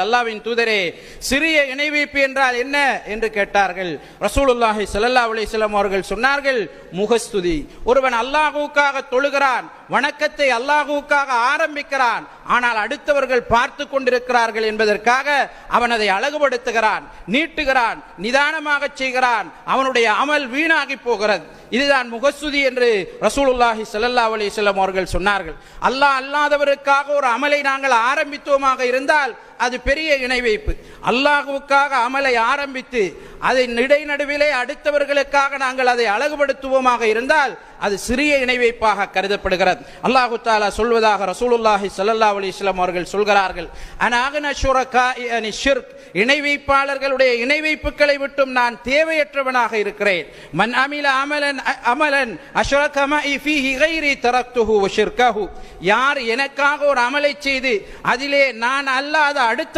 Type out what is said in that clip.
அல்லாவின் தூதரே சிறிய இணைவைப்பு என்றால் என்ன என்று கேட்டார்கள். ரசூலுல்லாஹி சல்லா அலிஸ்லாம் அவர்கள் சொன்னார்கள் முகஸ்துதி ஒருவன் அல்லாஹுக்காக தொழுகிறான் வணக்கத்தை அல்லாஹுவுக்காக ஆரம்பிக்கிறான். ஆனால் அடுத்தவர்கள் பார்த்து கொண்டிருக்கிறார்கள் என்பதற்காக அவன் அதை அழகுபடுத்துகிறான் நீட்டுகிறான் நிதானமாக செய்கிறான். அவனுடைய அமல் வீணாகி போகிறது. இதுதான் முகஸ்துதி என்று ரசூலுல்லாஹி சல்லா அலி அவர்கள் சொன்னார்கள். அல்லாஹ் அல்லாதவருக்காக ஒரு அமலை நாங்கள் ஆரம்பித்தோமாக இருந்தால் அது பெரிய இணை வைப்பு அல்லாஹுவுக்காக அமலை ஆரம்பித்து அதை இடைநடுவிலே அடுத்தவர்களுக்காக நாங்கள் அதை அழகுபடுத்துவோமாக இருந்தால் அது சிறிய இணைவைப்பாக கருதப்படுகிறது. அல்லாஹு தாலா சொல்வதாக ரசூலுல்லாஹி சல்லா அலைஹி வஸல்லம் அவர்கள் சொல்கிறார்கள் அனாகன ஷுரகாஇ அனி ஷிர்க். இணை வைப்பாளர்களுடைய இணை வைப்புகளை விட்டும் நான் தேவையற்றவனாக இருக்கிறேன். மன் அமில அமலன் அமலன் அஷ்ரக ஃபீஹி கைரி தரக்துஹு ஷிர்கஹு யார் எனக்காக ஒரு அமலை செய்து அதிலே நான் அல்லாத அடுத்த